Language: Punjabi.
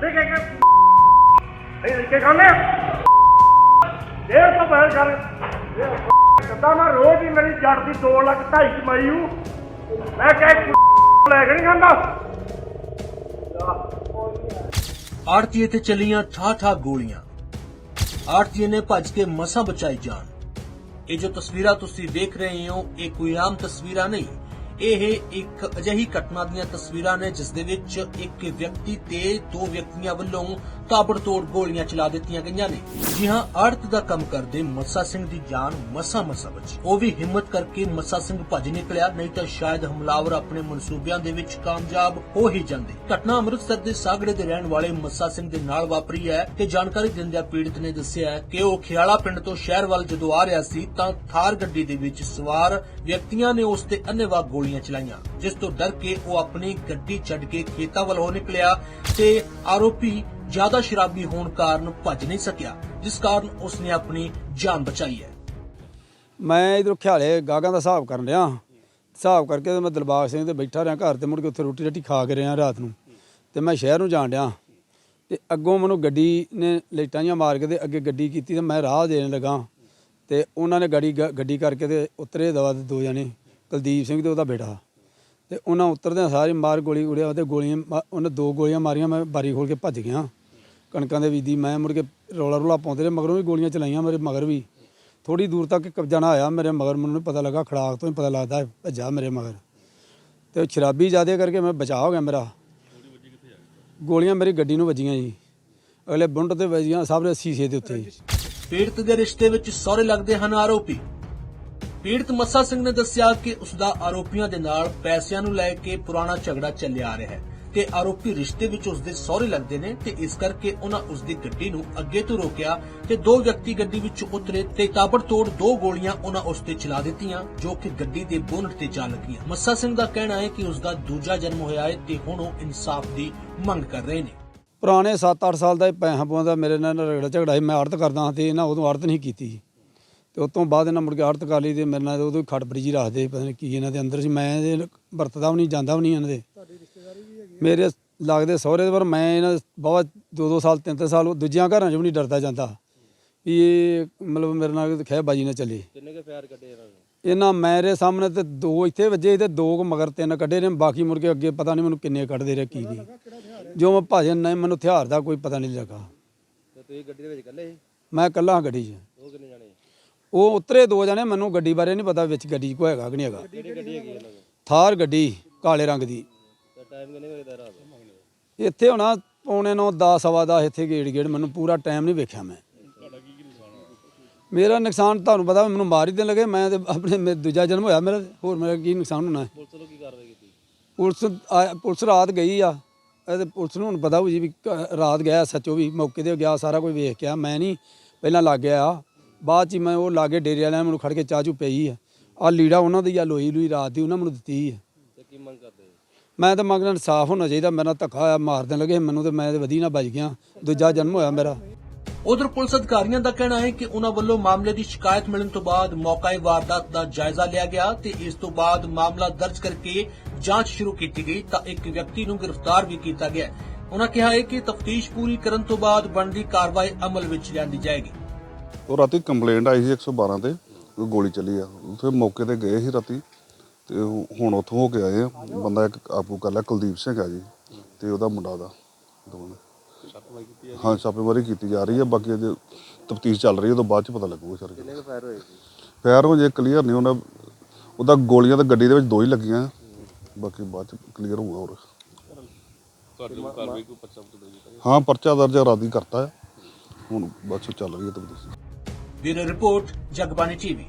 ਕਰਦੇ ਕਿ ਇਹ ਕਿ ਕਹਿੰਦੇ ਡੇਢ ਤੋਂ ਬਹਿਰ ਕਰ ਕਦਾ ਮੈਂ ਰੋਜ਼ ਹੀ ਮੇਰੀ ਜੜ ਦੀ 2 ਲੱਖ ਢਾਈ ਕਮਾਈ ਹੂੰ। ਮੈਂ ਕਹਿ ਲੈ ਕੇ ਨਹੀਂ ਖਾਂਦਾ। ਆੜਤੀਏ ਤੇ ਚੱਲੀਆਂ ਠਾ ਠਾ ਗੋਲੀਆਂ। ਆੜਤੀਏ ਨੇ ਭੱਜ ਕੇ ਮਸਾਂ ਬਚਾਈ ਜਾਨ। ਇਹ ਜੋ ਤਸਵੀਰਾਂ ਤੁਸੀਂ ਦੇਖ ਰਹੇ ਹੋ, ਇਹ ਕੋਈ ਆਮ ਤਸਵੀਰਾਂ ਨਹੀਂ ਇਹ ਇੱਕ ਅਜਿਹੀ ਘਟਨਾ ਦੀਆਂ ਤਸਵੀਰਾਂ ਨੇ ਜਿਸ ਦੇ ਵਿੱਚ ਇੱਕ ਵਿਅਕਤੀ ਤੇ ਦੋ ਵਿਅਕਤੀਆਂ ਵੱਲੋਂ ਤਾਬੜਤੋੜ ਗੋਲੀਆਂ ਚਲਾ ਦਿੱਤੀਆਂ ਗਈਆਂ ਨੇ। ਜੀ ਹਾਂ, ਆੜਤ ਦਾ ਕੰਮ ਕਰਦੇ ਮੱਸਾ ਸਿੰਘ ਦੀ ਜਾਨ ਮਸਾ ਮਸਾ ਬਚੀ। ਉਹ ਵੀ ਹਿੰਮਤ ਕਰਕੇ ਮੱਸਾ ਸਿੰਘ ਭੱਜ ਨਿਕਲਿਆ, ਨਹੀਂ ਤਾਂ ਸ਼ਾਇਦ ਹਮਲਾਵਰ ਆਪਣੇ ਮਨਸੂਬਿਆਂ ਦੇ ਵਿੱਚ ਕਾਮਯਾਬ ਹੋ ਹੀ ਜਾਂਦੇ। ਘਟਨਾ ਅੰਮ੍ਰਿਤਸਰ ਦੇ ਸਾਗੜੇ ਦੇ ਰਹਿਣ ਵਾਲੇ ਮੱਸਾ ਸਿੰਘ ਦੇ ਨਾਲ ਵਾਪਰੀ ਹੈ ਤੇ ਜਾਣਕਾਰੀ ਦਿੰਦਿਆਂ ਪੀੜਤ ਨੇ ਦੱਸਿਆ ਕਿ ਉਹ ਖਿਆਲਾ ਪਿੰਡ ਤੋਂ ਸ਼ਹਿਰ ਵੱਲ ਜਦੋਂ ਆ ਰਿਹਾ ਸੀ, ਤਾਂ ਥਾਰ ਗੱਡੀ ਦੇ ਵਿੱਚ ਸਵਾਰ ਵਿਅਕਤੀਆਂ ਨੇ ਉਸ ਤੇ ਗੋਲੀ ਗੋਲੀਆਂ ਚਲਾਈਆਂ, ਜਿਸ ਤੋਂ ਡਰ ਕੇ ਉਹ ਆਪਣੀ ਗੱਡੀ ਛੱਡ ਕੇ ਖੇਤਾਂ ਵੱਲ ਹੋ ਨਿਕਲਿਆ ਤੇ ਆਰੋਪੀ ਜ਼ਿਆਦਾ ਸ਼ਰਾਬੀ ਹੋਣ ਕਾਰਨ ਭੱਜ ਨਹੀਂ ਸਕਿਆ, ਜਿਸ ਕਾਰਨ ਉਸਨੇ ਆਪਣੀ ਜਾਨ ਬਚਾਈ ਹੈ। ਮੈਂ ਇਧਰੋਂ ਖਿਆਲੇ ਗਾਗਾਂ ਦਾ ਹਿਸਾਬ ਕਰਨ ਰਿਹਾ ਹਿਸਾਬ ਕਰਕੇ ਤੇ ਮੈਂ ਦਿਲਬਾਗ ਸਿੰਘ ਤੇ ਬੈਠਾ ਰਿਹਾ ਘਰ ਤੇ, ਮੁੜ ਕੇ ਉੱਥੇ ਰੋਟੀ ਰੱਟੀ ਖਾ ਕੇ ਰਿਹਾ ਰਾਤ ਨੂੰ। ਤੇ ਮੈਂ ਸ਼ਹਿਰ ਨੂੰ ਜਾਣ ਡਿਆ। ਤੇ ਅੱਗੋਂ ਮੈਨੂੰ ਗੱਡੀ ਨੇ ਲਾਈਟਾਂ ਜਿਹੀਆਂ ਮਾਰ ਕੇ ਤੇ ਅੱਗੇ ਗੱਡੀ ਕੀਤੀ ਤੇ ਮੈਂ ਰਾਹ ਦੇਣ ਲੱਗਾ। ਤੇ ਉਹਨਾਂ ਨੇ ਗੱਡੀ ਗੱਡੀ ਕਰਕੇ ਤੇ ਉਤਰੇ ਦਵਾ ਦੇ ਦੋ ਜਣੇ। ਕੁਲਦੀਪ ਸਿੰਘ ਤੇ ਉਹਦਾ ਬੇਟਾ। ਤੇ ਉਹਨਾਂ ਉਤਰਦਿਆਂ ਸਾਰੇ ਮਾਰ ਗੋਲੀ ਉੜਿਆ ਤੇ ਗੋਲੀਆਂ ਮਾ- ਉਹਨੇ ਦੋ ਗੋਲੀਆਂ ਮਾਰੀਆਂ, ਮੈਂ ਬਾਰੀ ਖੋਲ ਕੇ ਭੱਜ ਗਿਆ। ਕਣਕਾਂ ਦੇ ਵੀਦੀ ਮੈਂ ਮੁੜ ਕੇ ਰੌਲਾ ਰੌਲਾ ਪਾਉਂਦੇ ਰਹੇ, ਮਗਰੋਂ ਵੀ ਗੋਲੀਆਂ ਚਲਾਈਆਂ ਮੇਰੇ ਮਗਰ ਵੀ। ਥੋੜੀ ਦੂਰ ਤੱਕ ਕਬਜ਼ਾ ਨਾ ਆਇਆ, ਮੇਰੇ ਮਗਰ ਮੈਨੂੰ ਪਤਾ ਲੱਗਾ, ਖੜਾਕ ਤੋਂ ਹੀ ਪਤਾ ਲੱਗਦਾ ਭੱਜਾ ਮੇਰੇ ਮਗਰ। ਤੇ ਉਹ ਸ਼ਰਾਬੀ ਜ਼ਿਆਦੇ ਕਰਕੇ ਮੈਂ ਬਚਾਅ ਹੋ ਗਿਆ ਮੇਰਾ। ਗੋਲੀਆਂ ਮੇਰੀ ਗੱਡੀ ਨੂੰ ਵੱਜੀਆਂ ਜੀ। ਅਗਲੇ ਬੁੰਡ ਤੇ ਵੱਜੀਆਂ ਸਭ ਦੇ ਸੀਸੇ ਦੇ ਉੱਤੇ। ਪੀੜਤ ਦੇ ਰਿਸ਼ਤੇ ਵਿੱਚ ਸਹੁਰੇ ਲੱਗਦੇ ਹਨ ਆਰੋਪੀ। ਪੀੜਤ ਮੱਸਾ ਸਿੰਘ ਨੇ ਦੱਸਿਆ ਕਿ ਉਸ ਦਾ ਆਰੋਪੀਆਂ ਦੇ ਨਾਲ ਪੈਸਿਆਂ ਨੂੰ ਲੈ ਕੇ ਪੁਰਾਣਾ ਝਗੜਾ ਚੱਲਿਆ ਆ ਰਿਹਾ ਹੈ ਤੇ ਆਰੋਪੀ ਰਿਸ਼ਤੇ ਵਿੱਚ ਉਸ ਦੇ ਸਹੁਰੇ ਲੱਗਦੇ ਨੇ ਤੇ ਇਸ ਕਰਕੇ ਉਹਨਾਂ ਉਸ ਦੀ ਗੱਡੀ ਨੂੰ ਅੱਗੇ ਤੋਂ ਰੋਕਿਆ ਤੇ ਦੋ ਵਿਅਕਤੀ ਗੱਡੀ ਵਿੱਚ ਉਤਰੇ ਤੇ ਤਾਬੜਤੋੜ ਦੋ ਗੋਲੀਆਂ ਉਹਨਾਂ ਉਸ ਤੇ ਚਲਾ ਦਿੱਤੀਆਂ, ਜੋ ਕਿ ਗੱਡੀ ਦੇ ਬੋਨਟ ਤੇ ਜਾ ਲੱਗੀਆਂ। ਮੱਸਾ ਸਿੰਘ ਦਾ ਕਹਿਣਾ ਹੈ ਕਿ ਉਸ ਦਾ ਦੂਜਾ ਜਨਮ ਹੋਇਆ ਹੈ ਤੇ ਹੁਣ ਉਹ ਇਨਸਾਫ ਦੀ ਮੰਗ ਕਰ ਰਹੇ ਨੇ। ਪੁਰਾਣੇ 7-8 ਸਾਲ ਦਾ ਪੈਸਾ ਪਾਉਂਦਾ ਮੇਰੇ ਨਾਲ ਰਗੜਾ ਝਗੜਾ ਮੈਂ ਆੜਤ ਕਰਦਾ ਹਾਂ ਤੇ ਇਹਨਾਂ ਉਦੋਂ ਆੜਤ ਨਹੀਂ ਕੀਤੀ ਤੇ ਉਸ ਤੋਂ ਬਾਅਦ ਇਹਨਾਂ ਮੁੜ ਕੇ ਆੜਤ ਕਰ ਲਈ ਤੇ ਮੇਰੇ ਨਾਲ ਉਦੋਂ ਖੜਬੜੀ ਜੀ ਰੱਖਦੇ ਪਤਾ ਨਹੀਂ ਕੀ ਇਹਨਾਂ ਦੇ ਅੰਦਰ ਸੀ। ਮੈਂ ਇਹਦੇ ਵਰਤਦਾ ਵੀ ਨਹੀਂ ਜਾਂਦਾ ਵੀ ਨਹੀਂ ਇਹਨਾਂ ਦੇ। ਮੇਰੇ ਲੱਗਦੇ ਸਹੁਰੇ ਪਰ ਮੈਂ ਇਹਨਾਂ ਬਹੁਤ ਦੋ ਦੋ ਸਾਲ ਤਿੰਨ ਤਿੰਨ ਸਾਲ ਦੂਜਿਆਂ ਘਰਾਂ 'ਚ ਵੀ ਨਹੀਂ ਡਰਦਾ ਜਾਂਦਾ। ਵੀ ਇਹ ਮਤਲਬ ਮੇਰੇ ਨਾਲ ਖਹਿ ਬਾਜੀ ਨਾ ਚੱਲੇ। ਕਿੰਨੇ ਕੇ ਪਿਆਰ ਕੱਢੇ ਇਹਨਾਂ ਨੇ? ਇਹਨਾਂ ਮੇਰੇ ਸਾਹਮਣੇ ਤੇ ਦੋ ਇੱਥੇ ਵੱਜੇ ਤੇ ਦੋ ਕੁ ਮਗਰ ਤਿੰਨ ਕੱਢੇ ਨੇ ਬਾਕੀ ਮੁੜ ਕੇ ਅੱਗੇ ਪਤਾ ਨਹੀਂ ਮੈਨੂੰ ਕਿੰਨੇ ਕੱਢਦੇ ਰਹੇ ਕੀ ਨਹੀਂ। ਜੋ ਮੈਂ ਭਾਜਨ ਨਹੀਂ ਮੈਨੂੰ ਹਥਿਆਰ ਦਾ ਕੋਈ ਪਤਾ ਨਹੀਂ ਲੱਗਾ। ਤੇ ਤੁਸੀਂ ਗੱਡੀ ਦੇ ਵਿੱਚ ਇਕੱਲੇ ਸੀ? ਮੈਂ ਇਕੱਲਾ ਹਾਂ ਗੱਡੀ 'ਚ। ਉਹ ਕਿੰਨੇ ਜਾਣੇ? ਉਹ ਉਤਰੇ ਦੋ ਜਣੇ, ਮੈਨੂੰ ਗੱਡੀ ਬਾਰੇ ਨਹੀਂ ਪਤਾ ਵਿੱਚ ਗੱਡੀ ਕੋ ਹੈਗਾ ਕਿ ਨਹੀਂ ਹੈਗਾ। ਕਿਹੜੀ ਗੱਡੀ ਹੈਗੀ ਇਹਨਾਂ ਕੋਲ ਥਾਰ ਗੱਡੀ, ਕਾਲੇ ਰੰਗ ਦੀ। ਤੇ ਟਾਈਮ ਕਿੰਨੇ ਵਜੇ ਦਾ ਰਾਤ ਦਾ? ਇੱਥੇ ਹੋਣਾ ਪੌਣੇ ਨੂੰ 10 ਸਵਾ ਦਸ ਇੱਥੇ ਗੇੜ ਗੇੜ, ਮੈਨੂੰ ਪੂਰਾ ਟਾਈਮ ਨਹੀਂ ਵੇਖਿਆ ਮੈਂ। ਮੇਰਾ ਨੁਕਸਾਨ ਤੁਹਾਨੂੰ ਪਤਾ, ਮੈਨੂੰ ਮਾਰ ਹੀ ਦੇਣ ਲੱਗੇ। ਮੈਂ ਤੇ ਆਪਣੇ ਮੇ- ਦੂਜਾ ਜਨਮ ਹੋਇਆ ਮੇਰਾ, ਹੋਰ ਮੇਰਾ ਕੀ ਨੁਕਸਾਨ ਹੋਣਾ? ਹੈ ਪੁਲਿਸ ਵੱਲੋਂ ਕੀ ਕਾਰਵਾਈ ਕੀਤੀ? ਪੁਲਿਸ, ਆ- ਪੁਲਿਸ ਰਾਤ ਗਈ ਆ। ਇਹ ਤੇ ਪੁਲਿਸ ਨੂੰ ਹੁਣ ਪਤਾ ਹੋ ਜੀ ਵੀ ਕ- ਰਾਤ ਗਿਆ ਸੱਚੋ ਵੀ, ਮੌਕੇ ਤੇ ਗਿਆ, ਸਾਰਾ ਕੁਝ ਵੇਖ ਕੇ ਆ। ਮੈਂ ਨਹੀਂ, ਪਹਿਲਾਂ ਲੱਗ ਗਿਆ। ਬਾਅਦ ਚ ਹੀ ਮੈਂ ਉਹ ਲਾਗੇ ਡੇਰੇ ਵਾਲਿਆਂ ਨੇ ਮੈਨੂੰ ਖੜ ਕੇ ਚਾਹ ਚੂ ਪਈ ਆ ਆ ਲੀੜਾ ਉਹਨਾਂ ਦੀ ਆ ਲੋਈ ਲੂਈ ਰਾਤ ਦੀ ਉਹਨਾਂ ਮੈਨੂੰ ਦਿੱਤੀ ਆ ਤੇ ਕੀ ਮੰਗ ਕਰਦੇ ਮੈਂ ਤਾਂ ਮੰਗਣਾ ਇਨਸਾਫ ਹੋਣਾ ਚਾਹੀਦਾ ਮੇਰਾ ਧੱਕਾ ਹੋਇਆ ਮਾਰ ਦੇਣ ਲੱਗੇ ਮੈਨੂੰ ਤੇ ਮੈਂ ਤੇ ਵਧੀ ਨਾ ਬਚ ਗਿਆ ਦੂਜਾ ਜਨਮ ਹੋਇਆ ਮੇਰਾ। ਉਧਰ ਪੁਲਿਸ ਅਧਿਕਾਰੀਆਂ ਦਾ ਕਹਿਣਾ ਹੈ ਕਿ ਉਹਨਾਂ ਵੱਲੋਂ ਮਾਮਲੇ ਦੀ ਸ਼ਿਕਾਇਤ ਮਿਲਣ ਤੋਂ ਬਾਅਦ ਮੌਕਾਏ ਵਾਰਦਾਤ ਦਾ ਜਾਇਜ਼ਾ ਲਿਆ ਗਿਆ ਤੇ ਇਸ ਤੋਂ ਬਾਅਦ ਮਾਮਲਾ ਦਰਜ ਕਰਕੇ ਜਾਂਚ ਸ਼ੁਰੂ ਕੀਤੀ ਗਈ ਤਾਂ ਇੱਕ ਵਿਅਕਤੀ ਨੂੰ ਗ੍ਰਿਫਤਾਰ ਵੀ ਕੀਤਾ ਗਿਆ। ਉਹਨਾਂ ਕਿਹਾ ਹੈ ਕਿ ਤਫਤੀਸ਼ ਪੂਰੀ ਕਰਨ ਤੋਂ ਬਾਅਦ ਬਣਦੀ ਕਾਰਵਾਈ ਅਮਲ ਵਿੱਚ ਲਿਆਂਦੀ ਜਾਏਗੀ। ਉਹ ਰਾਤੀ ਕੰਪਲੇਂਟ ਆਈ ਸੀ 112 ਤੇ ਕੋਈ ਗੋਲੀ ਚੱਲੀ ਆ। ਉੱਥੇ ਮੌਕੇ ਤੇ ਗਏ ਸੀ ਰਾਤੀ ਤੇ ਹੁਣ ਉੱਥੋਂ ਹੋ ਕੇ ਆਏ ਆ। ਬੰਦਾ ਇੱਕ ਆਪੂ ਕਰ ਲਿਆ ਕੁਲਦੀਪ ਸਿੰਘ ਆ ਜੀ ਤੇ ਉਹਦਾ ਮੁੰਡਾ ਦਾ ਹਾਂ? ਛਾਪੇਮਾਰੀ ਕੀਤੀ ਜਾ ਰਹੀ ਹੈ। ਬਾਕੀ ਅਜੇ ਤਫਤੀਸ਼ ਚੱਲ ਰਹੀ ਹੈ ਉਹ ਤੋਂ ਬਾਅਦ ਚ ਪਤਾ ਲੱਗੂਗਾ ਸਰ ਕਿੰਨੇ ਕੇ ਫਾਇਰ ਹੋਏ ਸੀ? ਫਾਇਰ ਹੋ ਜੇ ਕਲੀਅਰ ਨਹੀਂ ਉਹਨਾਂ ਉਹਦਾ ਗੋਲੀਆਂ ਤਾਂ ਗੱਡੀ ਦੇ ਵਿੱਚ ਦੋ ਹੀ ਲੱਗੀਆਂ। ਬਾਕੀ ਬਾਅਦ ਚ ਕਲੀਅਰ ਹੋਊਗਾ ਹੋਰ। ਹਾਂ? ਪਰਚਾ ਦਰਜ ਰਾਦੀ ਕਰਤਾ ਹੈ। ਹੁਣ ਬਸ ਚੱਲ ਰਹੀ ਹੈ ਤਫਤੀਸ਼। Bureau report Jagbani TV.